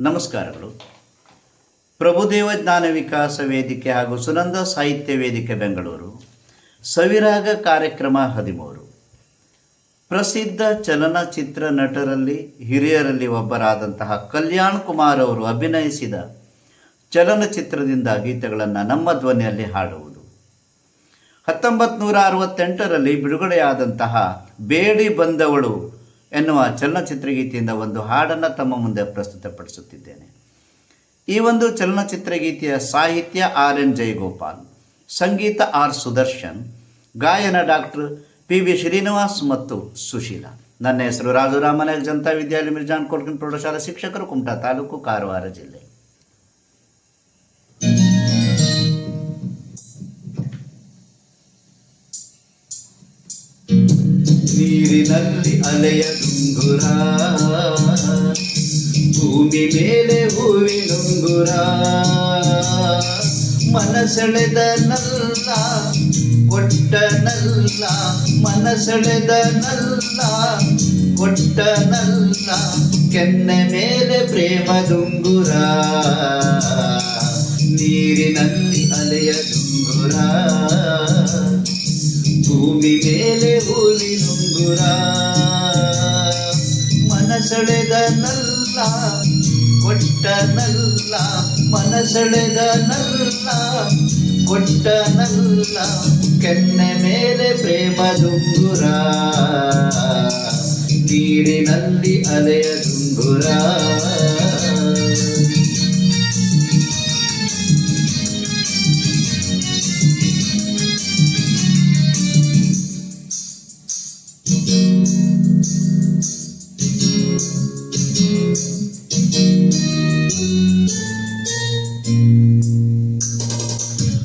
ನಮಸ್ಕಾರಗಳು. ಪ್ರಭುದೇವ ಜ್ಞಾನ ವಿಕಾಸ ವೇದಿಕೆ ಹಾಗೂ ಸುನಂದ ಸಾಹಿತ್ಯ ವೇದಿಕೆ ಬೆಂಗಳೂರು. ಸವಿರಾಗ ಕಾರ್ಯಕ್ರಮ ಹದಿಮೂರು. ಪ್ರಸಿದ್ಧ ಚಲನಚಿತ್ರ ನಟರಲ್ಲಿ, ಹಿರಿಯರಲ್ಲಿ ಒಬ್ಬರಾದಂತಹ ಕಲ್ಯಾಣ್ ಕುಮಾರ್ ಅವರು ಅಭಿನಯಿಸಿದ ಚಲನಚಿತ್ರದಿಂದ ಗೀತೆಗಳನ್ನು ನಮ್ಮ ಧ್ವನಿಯಲ್ಲಿ ಹಾಡುವುದು. ಹತ್ತೊಂಬತ್ತು ನೂರ ಅರವತ್ತೆಂಟರಲ್ಲಿ ಬಿಡುಗಡೆಯಾದಂತಹ ಬೇಡಿ ಬಂದವಳು ಎನ್ನುವ ಚಲನಚಿತ್ರಗೀತೆಯಿಂದ ಒಂದು ಹಾಡನ್ನು ತಮ್ಮ ಮುಂದೆ ಪ್ರಸ್ತುತಪಡಿಸುತ್ತಿದ್ದೇನೆ. ಈ ಒಂದು ಚಲನಚಿತ್ರಗೀತೆಯ ಸಾಹಿತ್ಯ ಆರ್ ಎನ್ ಜಯಗೋಪಾಲ್, ಸಂಗೀತ ಆರ್ ಸುದರ್ಶನ್, ಗಾಯನ ಡಾಕ್ಟರ್ ಪಿ ವಿ ಶ್ರೀನಿವಾಸ್ ಮತ್ತು ಸುಶೀಲಾ. ನನ್ನ ಹೆಸರು ರಾಜು ರಾಮನಾಯಕ್ ಜನತಾ ವಿದ್ಯಾಲಯ ಮಿರ್ಜಾನ್ ಕೋಟ್ಕಿನ್ ಪ್ರೌಢಶಾಲಾ ಶಿಕ್ಷಕರು ಕುಮಟಾ ತಾಲೂಕು ಕಾರವಾರ ಜಿಲ್ಲೆ. ನೀರಿನಲ್ಲಿ ಅಲೆಯ ಡುಂಗುರ. ಭೂಮಿ ಮೇಲೆ ಹೂವಿನುಂಗುರ ಮನಸೆಳೆದ ನಲ್ಲ, ಕೊಟ್ಟ ನಲ್ಲ. ಕೆನ್ನೆ ಮೇಲೆ ಪ್ರೇಮ ಡುಂಗುರ. ನೀರಿನಲ್ಲಿ ಅಲೆಯ ಡುಂಗುರ. ಭೂಮಿ ಮೇಲೆ ಕೊಟ್ಟ ನಲ್ಲ. ಮನಸೆಳೆದ ನಲ್ಲ, ಕೊಟ್ಟ ನಲ್ಲ. ಕೆನ್ನೆ ಮೇಲೆ ಪ್ರೇಮ ದುಂಗುರ. ನೀರಿನಲ್ಲಿ ಅಲೆಯ ದುಂಗುರ.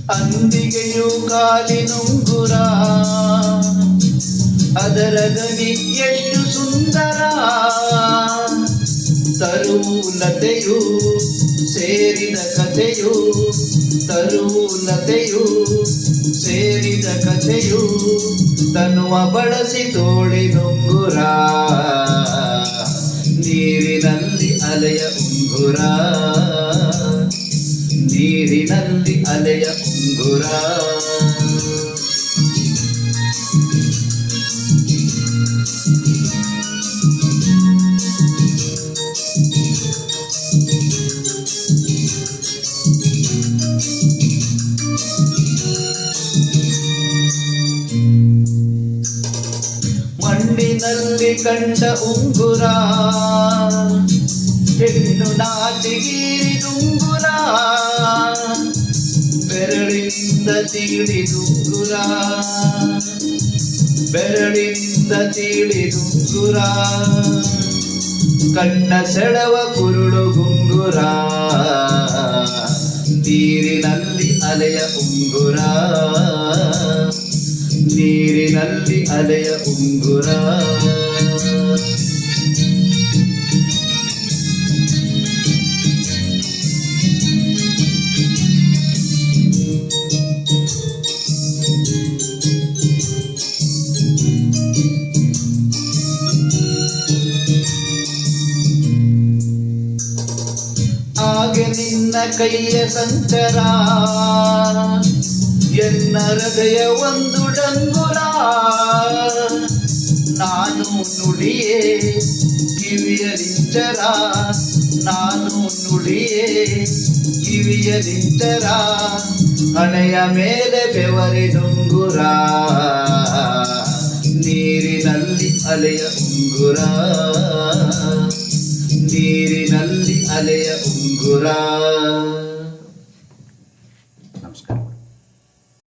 ಅಂದಿಗೆಯು ಕಾಲಿನುಂಗುರ ಅದರ ಗನಿ ಎಷ್ಟು ಸುಂದರ. ತರುಲತೆಯು ಸೇರಿದ ಕಥೆಯು ತರುಲತೆಯು ಸೇರಿದ ಕಥೆಯು ತನ್ನುವ ಬಳಸಿ ತೋಳಿನುಂಗುರ. ನೀರಿನಲ್ಲಿ ಅಲೆಯ ಉಂಗುರ ನೀರಿನಲ್ಲಿ ಅಲೆಯ ಉಂಗುರ ಮಣ್ಣಿನಲ್ಲಿ ಕಂಡ ಉಂಗುರ. ಹೆಣ್ಣು ನಾಟಿಗೀರಿದುಂಗುರ ಬೆರಳಿನಿಂದ ತಿಳಿದುಂಗುರ ಬೆರಳಿನಿಂದ ತಿಳಿದುಂಗುರ ಕಣ್ಣ ಸೆಳವ ಕುರುಳು ಗುಂಗುರ. ನೀರಿನಲ್ಲಿ ಅಲೆಯ ಉಂಗುರ. ನೀರಿನಲ್ಲಿ ಅಲೆಯ ಉಂಗುರ. ನಿನ್ನ ಕೈಯ ಸಂಚರ ಎನ್ನ ಹೃದಯ ಒಂದು ಡಂಗುರ. ನಾನು ನುಡಿಯೇ ಕಿವಿಯಲಿಂಚರ ನಾನು ನುಡಿಯೇ ಕಿವಿಯಲಿಂಚರ ಹಣೆಯ ಮೇಲೆ ಬೆವರಿ ಡುಂಗುರ. ನೀರಿನಲ್ಲಿ ಅಲೆಯ ಉಂಗುರ. ಅಲೆಯ ಉಂಗುರ.